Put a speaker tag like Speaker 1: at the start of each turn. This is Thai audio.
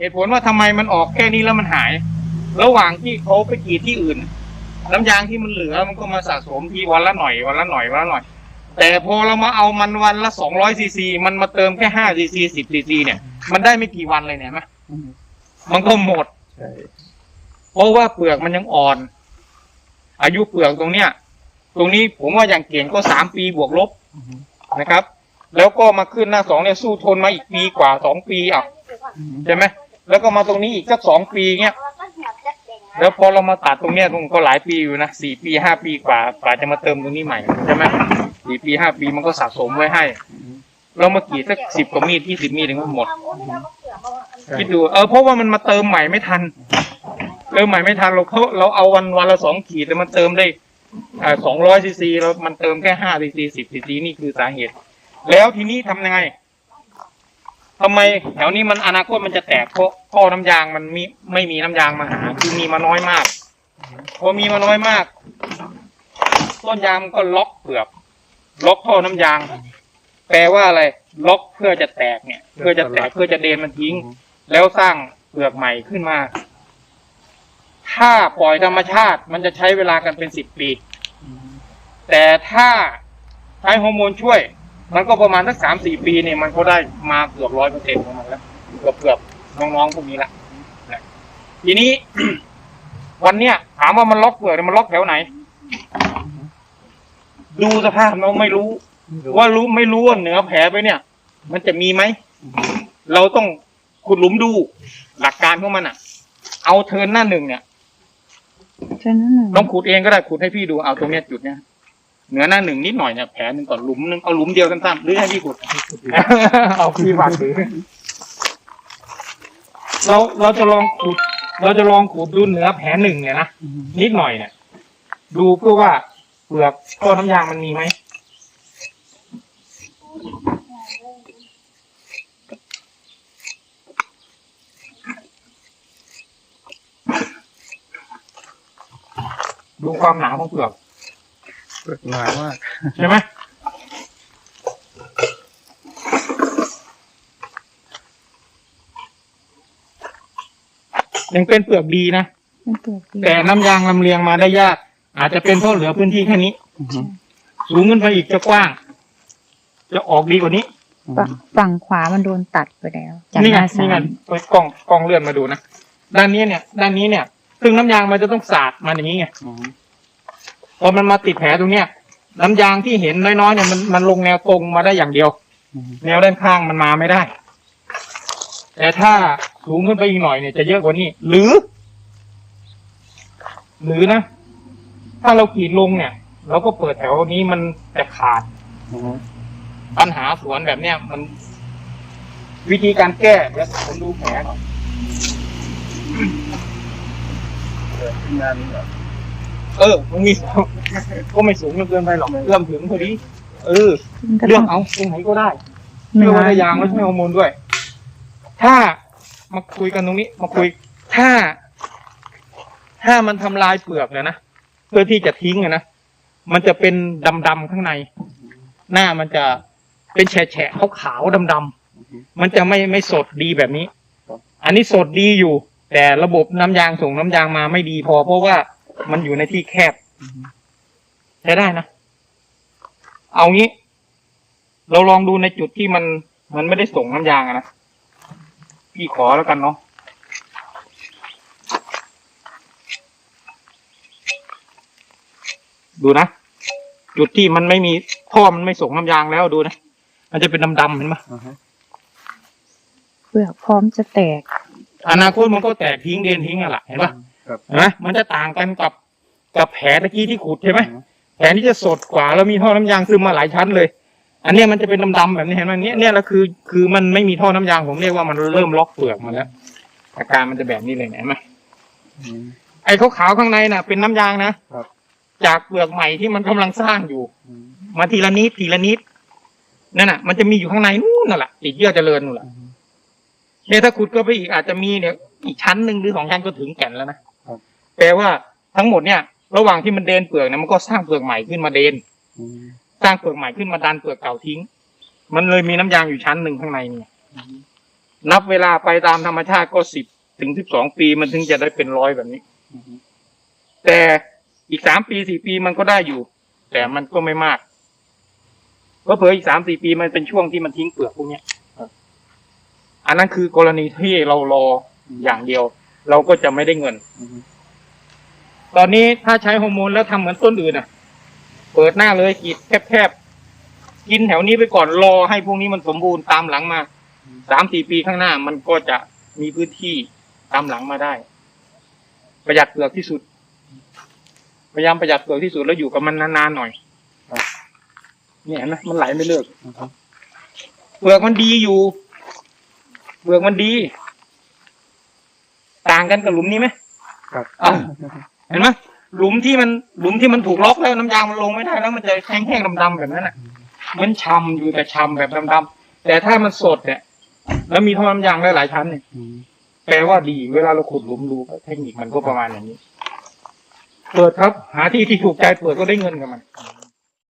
Speaker 1: เหตุผลว่าทำไมมันออกแค่นี้แล้วมันหาย ระหว่างที่เขาไปกรีดที่อื่น น้ำยางที่มันเหลือมันก็มาสะสมทีวันละหน่อยวันละหน่อยวันละหน่อย แต่พอเรามาเอามันวันละสองร้อยซีซีมันมาเติมแค่ห้าซีซีสิบซีซีเนี่ย มันได้ไม่กี่วันเลยเนี่ยนไหมมันก็หมดเพราะว่าเปลือกมันยังอ่อน อายุเปลือกตรงเนี้ย ตรงนี้ผมว่าอย่างเก่งก็สามปีบวกลบนะครับ แล้วก็มาขึ้นหน้าสองเนี่ยสู้ทนมาอีกปีกว่าสองปีอะใช่ไหม แล้วก็มาตรงนี้อีกสักสองปีเงี้ยแล้วพอเรามาตัดตรงเนี้ยตรงก็หลายปีอยู่นะสี่ปีห้าปีกว่ากว่าจะมาเติมตรงนี้ใหม่ใช่ไหมสี่ปีห้าปีมันก็สะสมไว้ให้ เรามากรีดสักสิบกว่ามีดที่สิบมีดถึงก็หมดคิดดูเออเพราะว่ามันมาเติมใหม่ไม่ทันเติมใหม่ไม่ทันเราเขาเราเอาวันวันละสองขีดแต่มันเติมได้อ่าสองร้อยซีซีแล้วมันเติมแค่ห้าซีซีสิบซีซีนี่คือสาเหตุ แล้วทีนี้ทำยังไง ทำไมแถวนี้มันอนาคตมันจะแตกเพราะท่อน้ำยางมันมีไม่มีน้ำยางมาหาคือมีมาน้อยมากพอมีมาน้อยมาก ต้นยางมันก็ล็อกเปลือกล็อกท่อน้ำยาง แปลว่าอะไร ล็อกเพื่อจะแตกเนี่ย เพื่อจะแตกเพื่อจะเดนมันทิ้ง แล้วสร้างเปลือกใหม่ขึ้นมา ถ้าปล่อยธรรมชาติมันจะใช้เวลากันเป็นสิบปี แต่ถ้าใช้ฮอร์โมนช่วย มันก็ประมาณสักสามสี่ปีเนี่ยมันก็ได้มาเกือบร้อยเปอร์เซ็นต์ของมันแล้วเกือบเกือบน้องๆพวกนี้ละนะทีนี้ วันเนี้ยถามว่ามันล็อกเปลือกเนี่ยมันล็อกแถวไหน ดูสภาพเราไม่รู้ ว่ารู้ไม่รู้ว่าเหนือแผลไปเนี่ย มันจะมีไหม เราต้องขุดหลุมดู หลักการของมันอะ เอาเทิร์นหน้าหนึ่งเนี่ย
Speaker 2: ฉะนั้นน่ะ
Speaker 1: ลองขุดเองก็ได้ขุดให้พี่ดูเอาตรงเนี้ยจุดเนี้ย เหนือหน้าหนึ่งนิดหน่อยเนี่ยแผลหนึ่งก่อนหลุมหนึงเอาหลุมเดียวสั้นๆหรือให้พี่ขุด เอาพี่ฝากถือเราเราจะลองขุด เราจะลองขุดดูเหนือแผลหนึ่งเนี่ยนะนิดหน่อยเนี่ยดูเพื่อว่าเปลือกก้อนน้ำยางมันมีไหมดูความหนาของเปลือก
Speaker 3: เปลือกหนามาก
Speaker 1: ใช่ไหมยังเป็นเปลือกดีนะ
Speaker 2: มันเปลือกดี
Speaker 1: แต่น้ำยางลำเลียงมาได้ยาก อาจจะเป็นเพราะเหลือพื้นที่แค่นี้สูงขึ้นไปอีกจะกว้าง จะออกดีกว่านี้
Speaker 2: ฝั่งฝั่งขวามันโดนตัดไปแล้วจาก
Speaker 1: นี่
Speaker 2: ห
Speaker 1: ไง
Speaker 2: น้า
Speaker 1: นี่
Speaker 2: สา
Speaker 1: ไง
Speaker 2: ม
Speaker 1: ไปกล้องกล้องเลื่อนมาดูนะ ด้านนี้เนี่ย ด้านนี้เนี่ย ซึ่งน้ำยางมันจะต้องสาดมาอย่างนี้ไง พอมันมาติดแผลตรงเนี้ยน้ำยางที่เห็นน้อยๆเนี่ยมันมันลงแนวตรงมาได้อย่างเดียว แนวด้านข้างมันมาไม่ได้ แต่ถ้าสูงขึ้นไปอีกหน่อยเนี่ยจะเยอะกว่านี้ หรือ หรือนะ ถ้าเราขีดลงเนี่ยเราก็เปิดแถวนี้มันจะขาดปัญหาสวนแบบเนี้ยมัน วิธีการแก้เดี๋ยวผมดูแผลก่อน
Speaker 3: งานนี้แบบ
Speaker 1: เออมันมีก็ไม่สูงจนเกินไปหรอกเอื้อมถึงพอดีเออ
Speaker 2: มันก็
Speaker 1: เลื
Speaker 2: ต้
Speaker 1: อ
Speaker 2: อกง
Speaker 1: เอาตรงไหนก็ได้
Speaker 2: เนื้
Speaker 1: ไม่
Speaker 2: อ
Speaker 1: ว่าจะยางแล้วใช้ฮอร์โมนด้วย ถ้ามาคุยกันตรงนี้ มาคุย ถ้า ถ้ามันทำลายเปลือกเนี่ยนะเพื่อที่จะทิ้งอะนะมันจะเป็นดำๆข้างใน หน้ามันจะเป็นแฉะๆขาวๆดำๆมันจะไม่ไม่สดดีแบบนี้ อันนี้สดดีอยู่ แต่ระบบน้ำยางส่งน้ำยางมาไม่ดีพอเพราะว่า มันอยู่ในที่แคบใช้ได้นะ เอางี้ เราลองดูในจุดที่มัน มันไม่ได้ส่งน้ำยางอะนะ พี่ขอแล้วกันเนาะดูนะ จุดที่มันไม่มีท่อมันไม่ส่งน้ำยางแล้วดูนะ มันจะเป็นดำๆเห็นไหม
Speaker 2: เปลือกพร้อมจะแตก
Speaker 1: อนาคตมันก็แตกทิ้งเดนทิ้งอะล่ะเห็นปะ
Speaker 3: ครับ
Speaker 1: เห็นไหมมันจะต่างกันกับกับแผลตะกี้ที่ขุดใช่ไหมแผลนี้จะสดกว่าแล้วมีท่อน้ำยางซึมมาหลายชั้นเลย อันเนี้ยมันจะเป็นดำๆแบบนี้เห็นไหมเนี้ยเนี่ยแหละคือ คือมันไม่มีท่อน้ำยางผมเรียกว่ามันเริ่มล็อกเปลือกมาแล้ว อาการมันจะแบบนี้เลยเห็นไหมไอ้ขาวๆข้างในน่ะ เป็นน้ำยางนะครับ จากเปลือกใหม่ที่มันกำลังสร้างอยู่ มาทีละนิดทีละนิดนั่นน่ะ มันจะมีอยู่ข้างในนู่นน่ะแหละติดเยื่อเจริญนู่นแหละเนี่ยถ้าขุดก็ไปอีกอาจจะมีเนี่ยอีกชั้นหนึ่งหรือสองชั้นก็ถึงแก่นแล้วนะครับ แปลว่าทั้งหมดเนี่ย ระหว่างที่มันเดนเปลือกเนี่ยมันก็สร้างเปลือกใหม่ขึ้นมาเดนสร้างเปลือกใหม่ขึ้นมาดันเปลือกเก่าทิ้ง มันเลยมีน้ำยางอยู่ชั้นหนึ่งข้างในเนี่ยนับเวลาไปตามธรรมชาติก็สิบถึงสิบสองปีมันถึงจะได้เป็นร้อยแบบนี้ แต่อีกสามปีสี่ปีมันก็ได้อยู่ แต่มันก็ไม่มากก็เผลอๆอีกสามสี่ปีมันเป็นช่วงที่มันทิ้งเปลือกพวกเนี้ยอันนั้นคือกรณีที่เรารออย่างเดียว เราก็จะไม่ได้เงิน ตอนนี้ถ้าใช้ฮอร์โมนแล้วทำเหมือนต้นอื่นอะ เปิดหน้าเลยกรีดแคบๆกินแถวนี้ไปก่อนรอให้พวกนี้มันสมบูรณ์ตามหลังมาสามสี่ปีข้างหน้ามันก็จะมีพื้นที่ตามหลังมาได้ ประหยัดเปลือกที่สุด พยายามประหยัดเปลือกที่สุดแล้วอยู่กับมันนานๆหน่อยเนี่ยเห็นไหมมันไหลไม่เลิกเปลือกมันดีอยู่เปลือกมันดี ต่างกันกับหลุมนี้ไหม
Speaker 3: ครับ
Speaker 1: อ้าว เห็นไหมหลุมที่มันหลุมที่มันถูกล็อกแล้วน้ำยางมันลงไม่ได้แล้วมันจะแห้งๆดำๆแบบนั้นอะมันชำอยู่แต่ชำแบบดำๆแต่ถ้ามันสดเนี่ย แล้วมีท่อน้ำยางหลายๆชั้นเนี่ยแปลว่าดี เวลาเราขุดหลุมดูเทคนิคมันก็ประมาณอย่างนี้ เปิดครับ หาที่ที่ถูกใจเปิดก็ได้เงินกับมัน